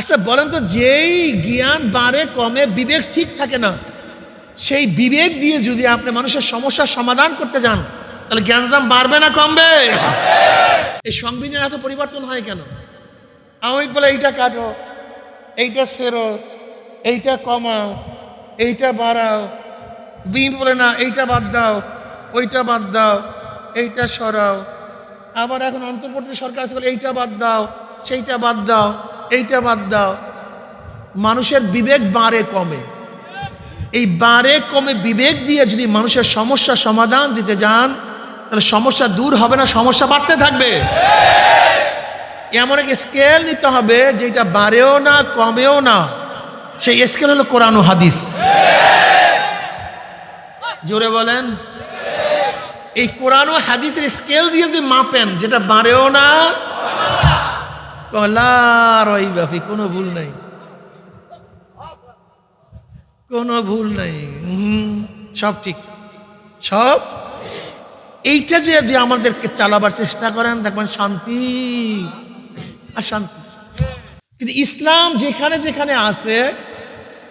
আচ্ছা বলেন তো, যেই জ্ঞান বাড়ে, কমে, বিবেক ঠিক থাকে না, সেই বিবেক দিয়ে যদি আপনি মানুষের সমস্যার সমাধান করতে যান, তাহলে জ্ঞানজাম বাড়বে না, কমবে? এই সংবিধান এত পরিবর্তন হয় কেন? আমি বলে, এইটা কাটো, এইটা সেরো এইটা কমাও, এইটা বাড়াও। বিম বলে, না, এইটা বাদ দাও, ওইটা বাদ দাও, এইটা সরাও। আবার এখন অন্তর্বর্তী সরকার আছে, বলে, এইটা বাদ দাও, সেইটা বাদ দাও। এইটা বাদ দাও। মানুষের বিবেক বাড়ে কমে। এই বাড়ে কমে বিবেক দিয়ে যদি মানুষের সমস্যা সমাধান দিতে যান, তাহলে সমস্যা দূর হবে না, সমস্যা বাড়তে থাকবে। এমন এক স্কেল নিতে হবে যেটা বাড়েও না, কমেও না। সেই স্কেল হলো কোরআন হাদিস। জোরে বলেন। এই কোরআন হাদিসের স্কেল দিয়ে যদি মাপেন, যেটা বাড়েও না কলা রই বাফি কোনো ভুল নাই। কোনো ভুল নাই। সব ঠিক। সব এইটা যে যদি আমাদেরকে চালাবার চেষ্টা করেন, দেখবেন শান্তি। আর শান্তি। কিন্তু ইসলাম যেখানে যেখানে আছে,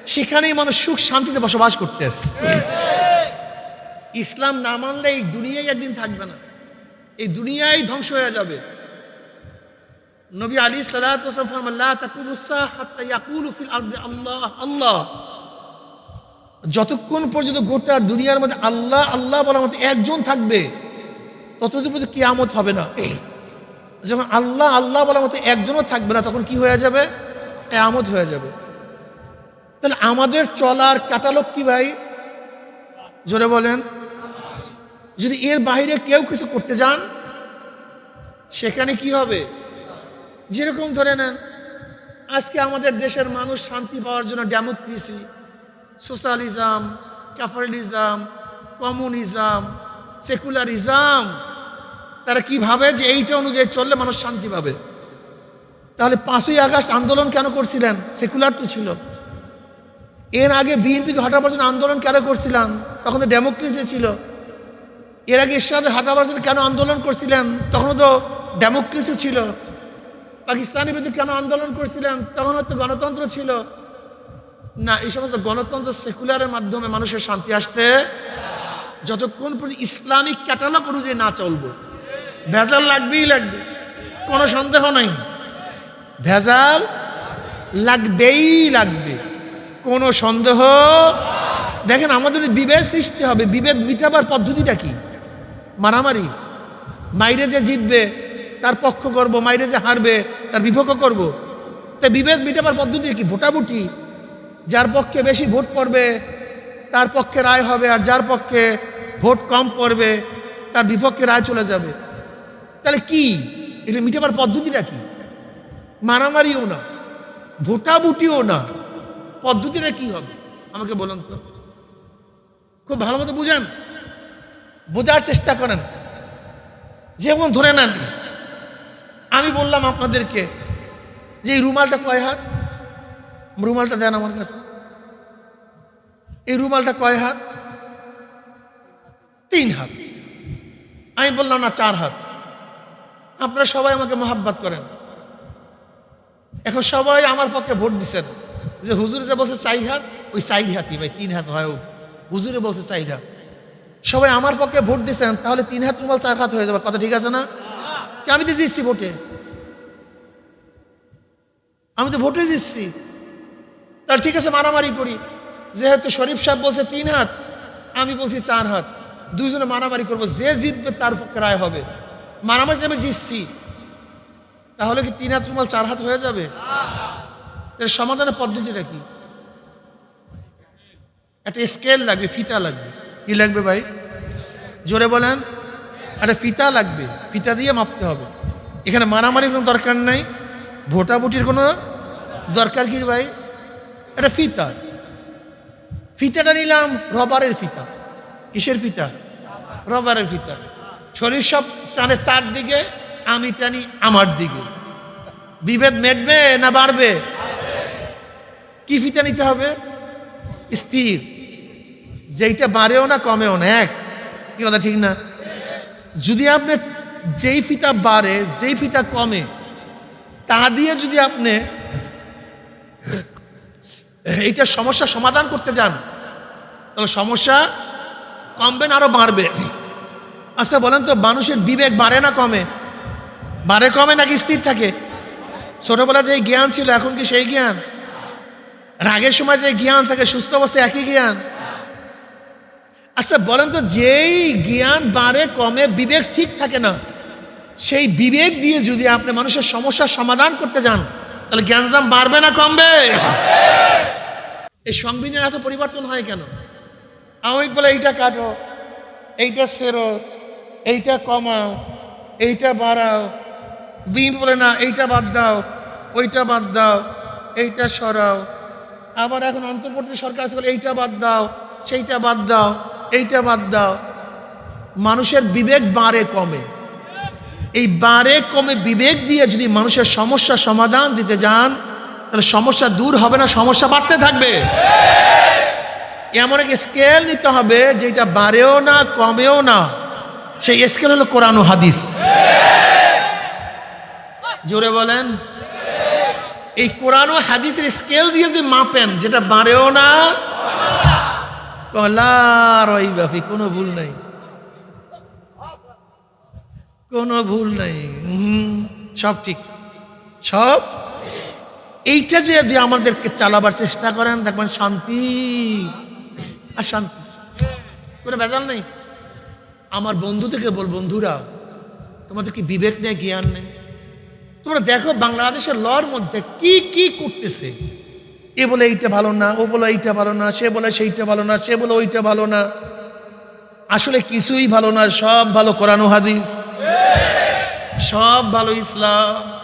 সেখানেই মানুষ সুখ শান্তিতে বসবাস করতেছে ইসলাম না মানলে এই দুনিয়ায় একদিন থাকবে না। এই দুনিয়ায় ধ্বংস হয়ে যাবে। নবী আলী সালাম আল্লাহ আল্লাহ। যতক্ষণ পর্যন্ত গোটা দুনিয়ার মধ্যে আল্লাহ আল্লাহ বলার মধ্যে একজন থাকবে, ততদিন পর্যন্ত কিয়ামত হবে না। যখন আল্লাহ আল্লাহ বলার মতো একজনও থাকবে না, তখন কি হয়ে যাবে? কেয়ামত হয়ে যাবে। তাহলে আমাদের চলার কাটালক কি ভাই? জোরে বলেন। যদি এর বাইরে কেউ কিছু করতে যান, সেখানে কি হবে? যেরকম ধরে নেন, আজকে আমাদের দেশের মানুষ শান্তি পাওয়ার জন্য democracy socialism capitalism communism secularism তারা কি ভাবে যে এইটা অনুযায়ী চললে মানুষ শান্তি পাবে? তাহলে পাঁচই আগস্ট আন্দোলন কেন করছিলেন? সেকুলার তো ছিল। এর আগে বিএনপিকে হটাবার জন্য আন্দোলন কেন করছিলেন? তখন তো ডেমোক্রেসি ছিল। এর আগে ইসলামে হটাবার জন্য কেন আন্দোলন করছিলেন? তখনও তো ডেমোক্রেসি ছিল। পাকিস্তানের বিরুদ্ধে কেন আন্দোলন করছিলেন? তখন তো গণতন্ত্র ছিল। না, এই সমস্ত গণতন্ত্র সেকুলারের মাধ্যমে মানুষের শান্তি আসতে যতক্ষণ পর্যন্ত ইসলামিক ক্যাটালগ অনুযায়ী না চলবো। ভেজাল লাগবেই লাগবে। কোনো সন্দেহ নাই। ভেজাল লাগবেই লাগবে। কোনো সন্দেহ দেখেন, আমাদের বিভেদ সৃষ্টি হবে। বিভেদ মিটাবার পদ্ধতিটা কি? মারামারি। মাইরে যে জিতবে তার পক্ষ করব, মাইরে যে হারবে, তার বিপক্ষ করব। তাই বিভেদ মিটাবার পদ্ধতি কি? ভোটাভুটি। যার পক্ষে বেশি ভোট পড়বে, তার পক্ষে রায় হবে, আর যার পক্ষে ভোট কম পড়বে, তার বিপক্ষে রায় চলে যাবে। তাহলে কি? এটা মিটাবার পদ্ধতিটা কি? মারামারিও না, ভোটাভুটিও না। পদ্ধতিটা কি হবে? আমাকে বলুন তো। খুব ভালো মতো বুঝেন? বোঝার চেষ্টা করেন। যেমন ধরে নেন আমি বললাম আপনাদেরকে যে এই রুমালটা কয় হাত? রুমালটা দেন আমার কাছে। এই রুমালটা কয় হাত? তিন হাত। আমি বললাম, না, চার হাত। আপনারা সবাই আমাকে মোহাব্বত করেন। এখন সবাই আমার পক্ষে ভোট দিচ্ছেন যে হুজুর যে বলছে চাই হাত, ওই চাই হাতই ভাই, তিন হাত হয় হুজুরে বলছে চাই হাত। সবাই আমার পক্ষে ভোট দিচ্ছেন তাহলে তিন হাত রুমাল চার হাত হয়ে যাবে। কথা ঠিক আছে না? আমি তো জিতছি ভোটে। আমি তো ভোটে জিতছি। তাহলে ঠিক আছে, মারামারি করি। যেহেতু শরীফ সাহেব বলছে তিন হাত, আমি বলছি চার হাত। দুইজনে মারামারি করব, যে জিতবে তার পক্ষে রায় হবে। মারামারি আমি জিতছি, তাহলে কি তিন হাত রুমাল চার হাত হয়ে যাবে? এর সমাধানের পদ্ধতিটা কি? একটা স্কেল লাগবে, ফিতা লাগবে। কি লাগবে ভাই? জোরে বলেন। একটা ফিতা লাগবে, ফিতা দিয়ে মাপতে হবে। এখানে মারামারির কোনো দরকার নাই, ভোটাভুটির কোনো দরকার কি ভাই? এটা ফিতা। ফিতাটা নিলাম রবারের ফিতা। কিসের ফিতা? রবারের ফিতা। শরীর সব টানে তার দিকে, আমি টানি আমার দিকে। বিভেদ মেটবে না বাড়বে? কি ফিতা নিতে হবে? স্থির। যেইটা বাড়েও না কমেও না, এক। কি কথা, ঠিক না? যদি আপনি যেই ফিতা বাড়ে, যেই ফিতা কমে, তা দিয়ে যদি আপনি এইটা সমস্যা সমাধান করতে যান, তাহলে সমস্যা কমবে না, আরও বাড়বে। আচ্ছা বলেন তো, মানুষের বিবেক বাড়ে না, কমে? বাড়ে, কমে নাকি স্থির থাকে? ছোটবেলা যে জ্ঞান ছিল, এখন কি সেই জ্ঞান? রাগের সময় যে জ্ঞান থাকে, সুস্থ অবস্থায় একই জ্ঞান? আচ্ছা বলেন তো, যেই জ্ঞান বাড়ে, কমে, বিবেক ঠিক থাকে না, সেই বিবেক দিয়ে যদি আপনি মানুষের সমস্যার সমাধান করতে যান, তাহলে জ্ঞান জ্ঞানজাম বাড়বে না, কমবে? এই সংবিধান এত পরিবর্তন হয় কেন? আমি বলে, এইটা কাটো, এইটা সেরো এইটা কমাও, এইটা বাড়াও। বিন বলে, না, এইটা বাদ দাও, ওইটা বাদ দাও, এইটা সরাও। আবার এখন অন্তর্বর্তী সরকার আছে বলে, এইটা বাদ দাও, সেইটা বাদ দাও। এইটা বাদ দাও। মানুষের বিবেক বাড়ে কমে। এই বাড়ে কমে বিবেক দিয়ে যদি মানুষের সমস্যা সমাধান দিতে যান, তাহলে সমস্যা দূর হবে না, সমস্যা বাড়তে থাকবে। এমন এক স্কেল নিতে হবে যেটা বাড়েও না, কমেও না। সেই স্কেল হলো কোরআন হাদিস। জোরে বলেন। এই কোরআন হাদিসের স্কেল দিয়ে যদি মাপেন, যেটা বাড়েও না কলার ওই বাফি কোনো ভুল নাই। কোনো ভুল নাই। সব ঠিক। সব এইটা যে যদি আমাদেরকে চালাবার চেষ্টা করেন, দেখবেন শান্তি, আর শান্তি। কোনো ভেজাল নেই। আমার বন্ধু থেকে বল, বন্ধুরা, তোমাদের কি বিবেক নেই, জ্ঞান নেই? তোমরা দেখো বাংলাদেশের লর মধ্যে কি কি করতেছে। এ বলে এইটা ভালো না, ও বলে এইটা ভালো না, সে বলে সেইটা ভালো না, সে বলে ওইটা ভালো না। আসলে কিছুই ভালো না, সব ভালো কোরআন হাদিস। সব ভালো ইসলাম।